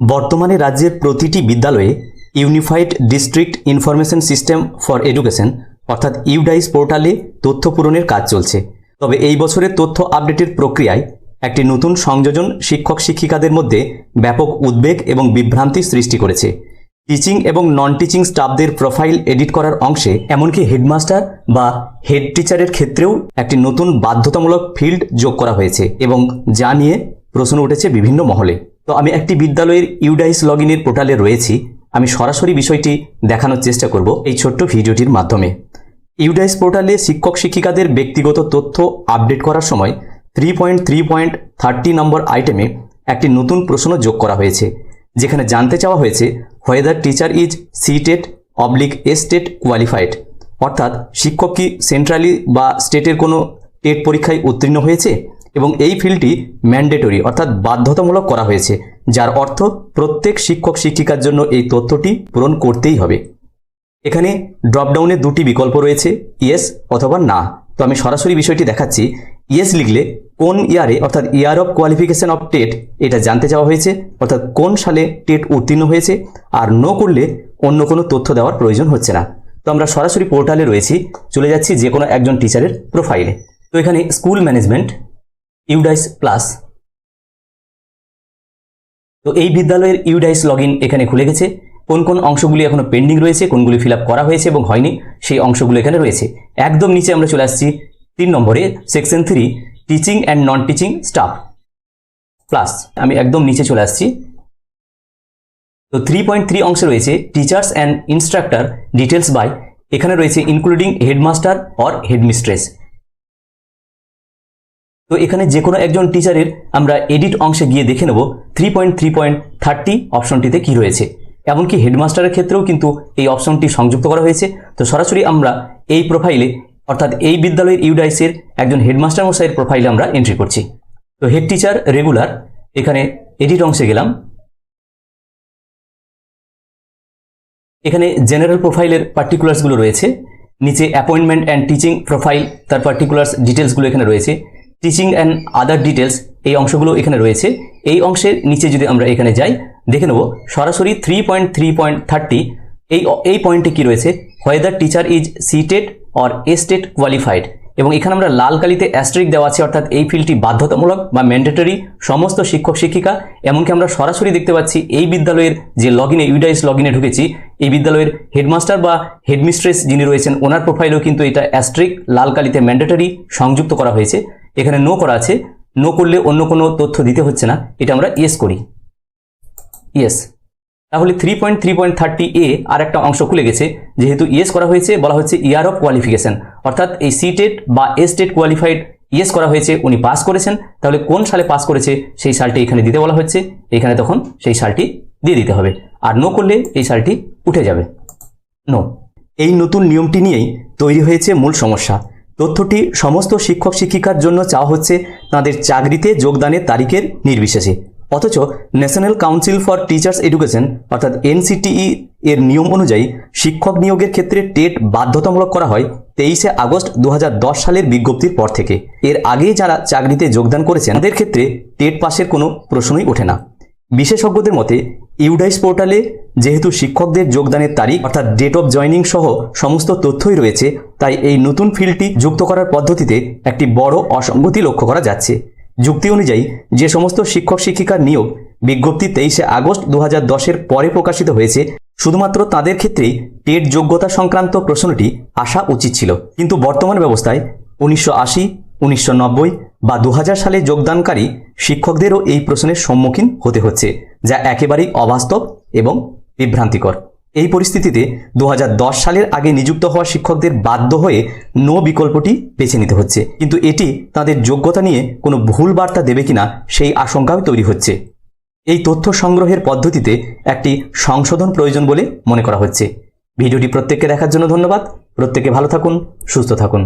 বর্তমানে রাজ্যের প্রতিটি বিদ্যালয়ে unified district information system for education, অর্থাৎ ইউডাইস পোর্টালে তথ্য পূরণের কাজ চলছে। তবে এই বছরের তথ্য আপডেটের প্রক্রিয়ায় একটি নতুন সংযোজন শিক্ষক শিক্ষিকাদের মধ্যে ব্যাপক উদ্বেগ এবং বিভ্রান্তি সৃষ্টি করেছে। টিচিং এবং নন টিচিং স্টাফদের প্রোফাইল এডিট করার অংশে এমনকি হেডমাস্টার বা হেড টিচারের ক্ষেত্রেও একটি নতুন বাধ্যতামূলক ফিল্ড যোগ করা হয়েছে এবং যা নিয়ে প্রশ্ন উঠেছে বিভিন্ন মহলে। তো আমি একটি বিদ্যালয়ের ইউডাইস লগ ইনের পোর্টালে রয়েছি। আমি সরাসরি বিষয়টি দেখানোর চেষ্টা করব এই ছোট্ট ভিডিওটির মাধ্যমে। ইউডাইস পোর্টালে শিক্ষক শিক্ষিকাদের ব্যক্তিগত তথ্য আপডেট করার সময় three point three point thirty number আইটেমে একটি নতুন প্রশ্ন যোগ করা হয়েছে, যেখানে জানতে চাওয়া হয়েছে whether teacher is CTET oblique state qualified অর্থাৎ শিক্ষক কি সেন্ট্রালি বা স্টেটের কোনো টেট পরীক্ষায় উত্তীর্ণ হয়েছে? এবং এই ফিল্ডটি ম্যান্ডেটরি, অর্থাৎ বাধ্যতামূলক করা হয়েছে, যার অর্থ প্রত্যেক শিক্ষক শিক্ষিকার জন্য এই তথ্যটি পূরণ করতেই হবে। এখানে ড্রপডাউনে দুটি বিকল্প রয়েছে, ইয়েস অথবা না। তো আমি সরাসরি বিষয়টি দেখাচ্ছি। ইয়েস লিখলে কোন ইয়ারে, অর্থাৎ year of qualification of TET, এটা জানতে চাওয়া হয়েছে, অর্থাৎ কোন সালে টেট উত্তীর্ণ হয়েছে, আর নো করলে অন্য কোনো তথ্য দেওয়ার প্রয়োজন হচ্ছে না। তো আমরা সরাসরি পোর্টালে রয়েছি, চলে যাচ্ছি যে কোনো একজন টিচারের প্রোফাইলে। তো এখানে স্কুল ম্যানেজমেন্ট ইউডাইস প্লাস তো এই বিদ্যালয়ের ইউডাইস লগ এখানে খুলে গেছে। কোন কোন অংশগুলি এখনও পেন্ডিং রয়েছে, কোনগুলি ফিল করা হয়েছে এবং হয়নি, সেই অংশগুলো এখানে রয়েছে। একদম নিচে আমরা চলে আসছি তিন নম্বরে section three teaching and non teaching staff plus আমি একদম নিচে চলে আসছি। তো থ্রি পয়েন্ট থ্রি অংশে রয়েছে teachers and instructor details by এখানে রয়েছে ইনক্লুডিং হেডমাস্টার অর হেডমিস্ট্রেস তো এখানে যে কোনো একজন টিচারের আমরা এডিট অংশে গিয়ে দেখে নেব three point three point thirty অপশনটিতে কী রয়েছে। এমনকি হেডমাস্টারের ক্ষেত্রেও কিন্তু এই অপশনটি সংযুক্ত করা হয়েছে। তো সরাসরি আমরা এই প্রোফাইলে, অর্থাৎ এই বিদ্যালয়ের ইউডাইসের একজন হেডমাস্টার মশাইয়ের প্রোফাইলে আমরা এন্ট্রি করছি। তো হেড টিচার রেগুলার এখানে এডিট অংশে গেলাম। এখানে জেনারেল প্রোফাইলের পার্টিকুলার্সগুলো রয়েছে। নিচে অ্যাপয়েন্টমেন্ট অ্যান্ড টিচিং প্রোফাইল তার পার্টিকুলার্স ডিটেলসগুলো এখানে রয়েছে। টিচিং অ্যান্ড আদার ডিটেলস এই অংশগুলো এখানে রয়েছে। এই অংশের নিচে যদি আমরা এখানে যাই, দেখে নেব সরাসরি three point three point thirty এই এই পয়েন্টে কি রয়েছে? Whether teacher is CTET or state qualified এবং এখানে আমরা লাল কালিতে অ্যাস্ট্রিক দেওয়া আছে, অর্থাৎ এই ফিল্ডটি বাধ্যতামূলক বা ম্যান্ডেটরি সমস্ত শিক্ষক, শিক্ষিকা, এমনকি আমরা সরাসরি দেখতে পাচ্ছি এই বিদ্যালয়ের যে লগ ইনে ইউডাইস লগ ইনে ঢুকেছি, এই বিদ্যালয়ের হেডমাস্টার বা হেডমিস্ট্রেস যিনি রয়েছেন, ওনার প্রোফাইলেও কিন্তু এটা অ্যাস্ট্রিক লাল কালিতে ম্যান্ডেটরি সংযুক্ত করা হয়েছে। এখানে নো করা আছে। নো করলে অন্য কোনো তথ্য দিতে হচ্ছে না। এটা আমরা ইয়েস করি। ইয়েস তাহলে three point three point thirty এ আর একটা অংশ খুলে গেছে। যেহেতু ইয়েস করা হয়েছে, বলা হচ্ছে ইয়ার অফ কোয়ালিফিকেশন অর্থাৎ এই সি টেট বা এ স্টেট কোয়ালিফাইড ইয়েস করা হয়েছে, উনি পাস করেছেন। তাহলে কোন সালে পাস করেছে, সেই সালটি এখানে দিতে বলা হচ্ছে। এখানে তখন সেই সালটি দিয়ে দিতে হবে। আর নো করলে এই সালটি উঠে যাবে। নো এই নতুন নিয়মটি নিয়েই তৈরি হয়েছে মূল সমস্যা। তথ্যটি সমস্ত শিক্ষক শিক্ষিকার জন্য চাওয়া হচ্ছে তাদের চাকরিতে যোগদানের তারিখের নির্বিশেষে। অথচ National Council for Teachers Education, অর্থাৎ এনসিটিই এর নিয়ম অনুযায়ী শিক্ষক নিয়োগের ক্ষেত্রে টেট বাধ্যতামূলক করা হয় তেইশে আগস্ট দু হাজার দশ সালের বিজ্ঞপ্তির পর থেকে। এর আগেই যারা চাকরিতে যোগদান করেছেন, তাদের ক্ষেত্রে টেট পাসের কোনো প্রশ্নই ওঠে না। বিশেষজ্ঞদের মতে ইউডাইস পোর্টালে যেহেতু শিক্ষকদের যোগদানের তারিখ, অর্থাৎ ডেট অফ জয়নিং সহ সমস্ত তথ্যই রয়েছে, তাই এই নতুন ফিল্ডটি যুক্ত করার পদ্ধতিতে একটি বড় অসঙ্গতি লক্ষ্য করা যাচ্ছে। যুক্তি অনুযায়ী, যে সমস্ত শিক্ষক শিক্ষিকার নিয়োগ বিজ্ঞপ্তি তেইশে আগস্ট দু দশের পরে প্রকাশিত হয়েছে, শুধুমাত্র তাদের ক্ষেত্রেই টেট যোগ্যতা সংক্রান্ত প্রশ্নটি আসা উচিত ছিল। কিন্তু বর্তমান ব্যবস্থায় উনিশশো আশি, উনিশশো নব্বই বা দু হাজার সালে যোগদানকারী শিক্ষকদেরও এই প্রশ্নের সম্মুখীন হতে হচ্ছে, যা একেবারেই অবাস্তব এবং বিভ্রান্তিকর। এই পরিস্থিতিতে দু হাজার দশ সালের আগে নিযুক্ত হওয়া শিক্ষকদের বাধ্য হয়ে নো বিকল্পটি বেছে নিতে হচ্ছে। কিন্তু এটি তাদের যোগ্যতা নিয়ে কোনো ভুল বার্তা দেবে কিনা সেই আশঙ্কাও তৈরি হচ্ছে। এই তথ্য সংগ্রহের পদ্ধতিতে একটি সংশোধন প্রয়োজন বলে মনে করা হচ্ছে। ভিডিওটি প্রত্যেককে দেখার জন্য ধন্যবাদ। প্রত্যেকে ভালো থাকুন, সুস্থ থাকুন।